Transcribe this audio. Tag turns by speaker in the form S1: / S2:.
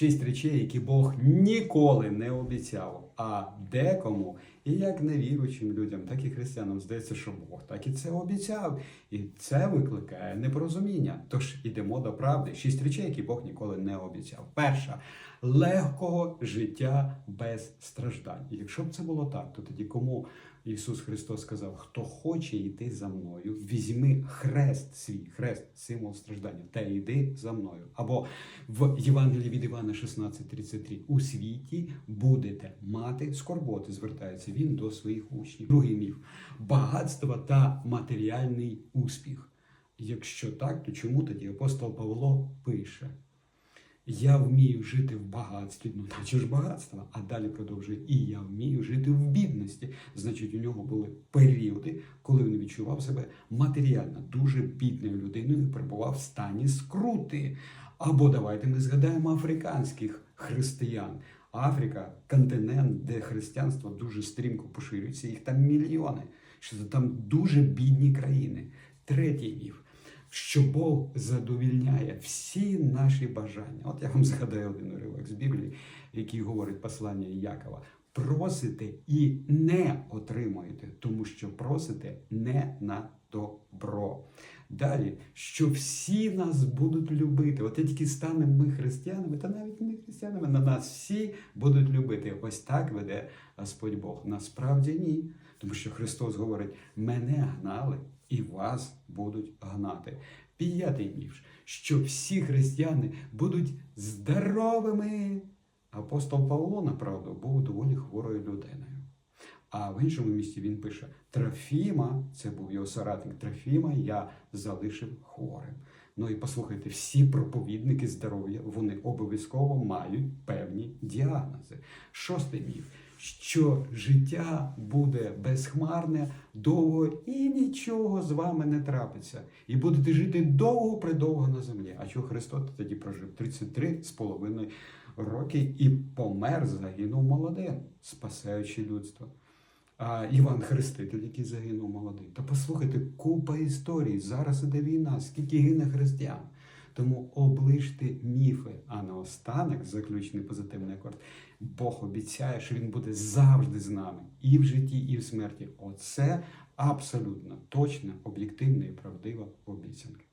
S1: Шість речей, які Бог ніколи не обіцяв. А декому, і як невіруючим людям, так і християнам здається, що Бог так і це обіцяв. І це викликає непорозуміння. Тож ідемо до правди. Шість речей, які Бог ніколи не обіцяв. Перша легкого життя без страждань. І якщо б це було так, то тоді кому Ісус Христос сказав: хто хоче йти за мною, візьми хрест свій, хрест, символ страждання, та йди за мною. Або в Євангелії від Івана 16:33 у світі будете мати скорботи, звертається він до своїх учнів. Другий міф багатство та матеріальний успіх. Якщо так, то чому тоді апостол Павло пише? Я вмію жити в багатстві, ну наче ж багатство. А далі продовжує, і я вмію жити в бідності. Значить, у нього були періоди, коли він відчував себе матеріально дуже бідною людиною, і перебував в стані скрути. Або давайте ми згадаємо африканських християн. Африка континент, де християнство дуже стрімко поширюється, їх там мільйони. Що там дуже бідні країни. Третій міф що Бог задовільняє всі наші бажання. От я вам згадаю один уривок з Біблії, який говорить послання Якова. Просите і не отримуєте, тому що просите не на добро. Далі, що всі нас будуть любити. От тільки станемо ми християнами, та навіть не християнами, на нас всі будуть любити. Ось так веде Господь Бог. Насправді ні. Тому що Христос говорить: мене гнали і вас будуть гнати. П'ятий міф, що всі християни будуть здоровими. Апостол Павло, направду, був доволі хворою людиною. А в іншому місці він пише: Трофіма, це був його соратник Трофіма, я залишив хворим. Ну і послухайте, всі проповідники здоров'я вони обов'язково мають певні діагнози. Шостий міф, що життя буде безхмарне, довго і нічого з вами не трапиться. І будете жити довго придовго на землі. А що Христос тоді прожив 33 з половиною роки і помер, загинув молодим, спасаючи людство. А Іван Хреститель, який загинув молодий. Та послухайте, купа історій. Зараз іде війна, скільки гине християн. Тому оближте міфи, а наостанок, заключний позитивний акорд, Бог обіцяє, що Він буде завжди з нами і в житті, і в смерті. Оце абсолютно точна, об'єктивна і правдива обіцянка.